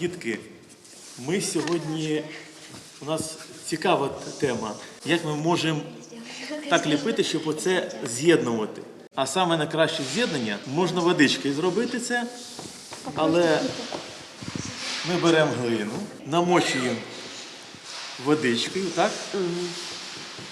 Дітки, ми сьогодні у нас цікава тема. Як ми можемо так ліпити, щоб оце з'єднувати? А саме найкраще з'єднання можна водичкою зробити це, але ми беремо глину, намочуємо водичкою, так?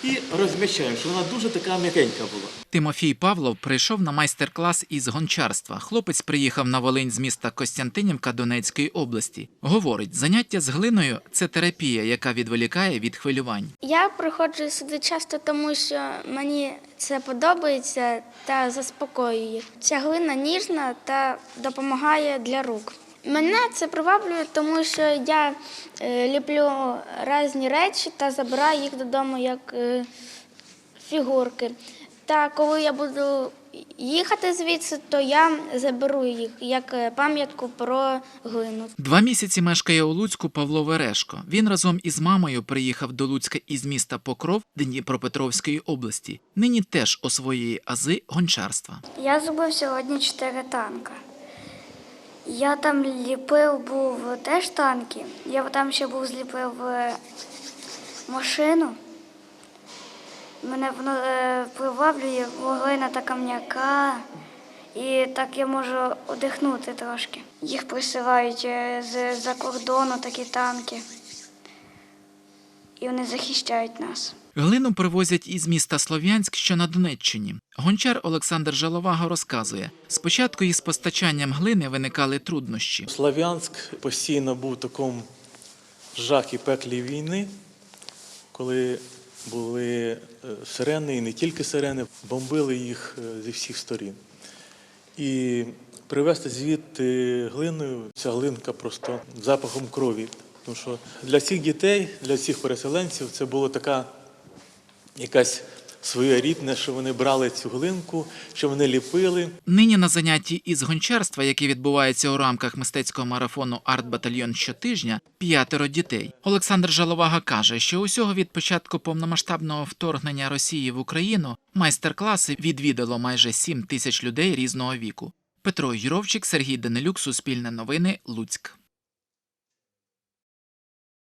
І розміщаємо, щоб вона дуже така м'якенька була. Тимофій Павлов прийшов на майстер-клас із гончарства. Хлопець приїхав на Волинь з міста Костянтинівка Донецької області. Говорить, заняття з глиною це терапія, яка відволікає від хвилювань. Я приходжу сюди часто, тому що мені це подобається та заспокоює. Ця глина ніжна та допомагає для рук. Мене це приваблює, тому що я е, ліплю різні речі та забираю їх додому як е, фігурки. Та коли я буду їхати звідси, то я заберу їх як е, пам'ятку про глину. Два місяці мешкає у Луцьку Павло Верешко. Він разом із мамою приїхав до Луцька із міста Покров Дніпропетровської області. Нині теж освоює ази гончарства. Я зробив сьогодні чотири танка. Я там ліпив був теж танки. Я там ще був зліпив е, машину. Мене воно е, приваблює, вуглина та камняка. І так я можу одихнути трошки. Їх присилають е, з-за кордону такі танки. І вони захищають нас. Глину привозять із міста Слов'янськ, що на Донеччині. Гончар Олександр Жаловага розказує: спочатку із постачанням глини виникали труднощі. Слов'янськ постійно був в такому жахі пеклі війни, коли були е, сирени, і не тільки сирени, бомбили їх е, зі всіх сторін. І привезти звідти глиною, ця глинка просто запахом крові. Тому що для всіх дітей, для всіх переселенців це була така якась своєрідне, що вони брали цю глинку, що вони ліпили. Нині на занятті із гончарства, які відбуваються у рамках мистецького марафону Арт-батальйон щотижня, п'ятеро дітей. Олександр Жаловага каже, що усього від початку повномасштабного вторгнення Росії в Україну майстер-класи відвідало майже 7 тисяч людей різного віку. Петро Юровчик, Сергій Данилюк, Суспільне новини, Луцьк.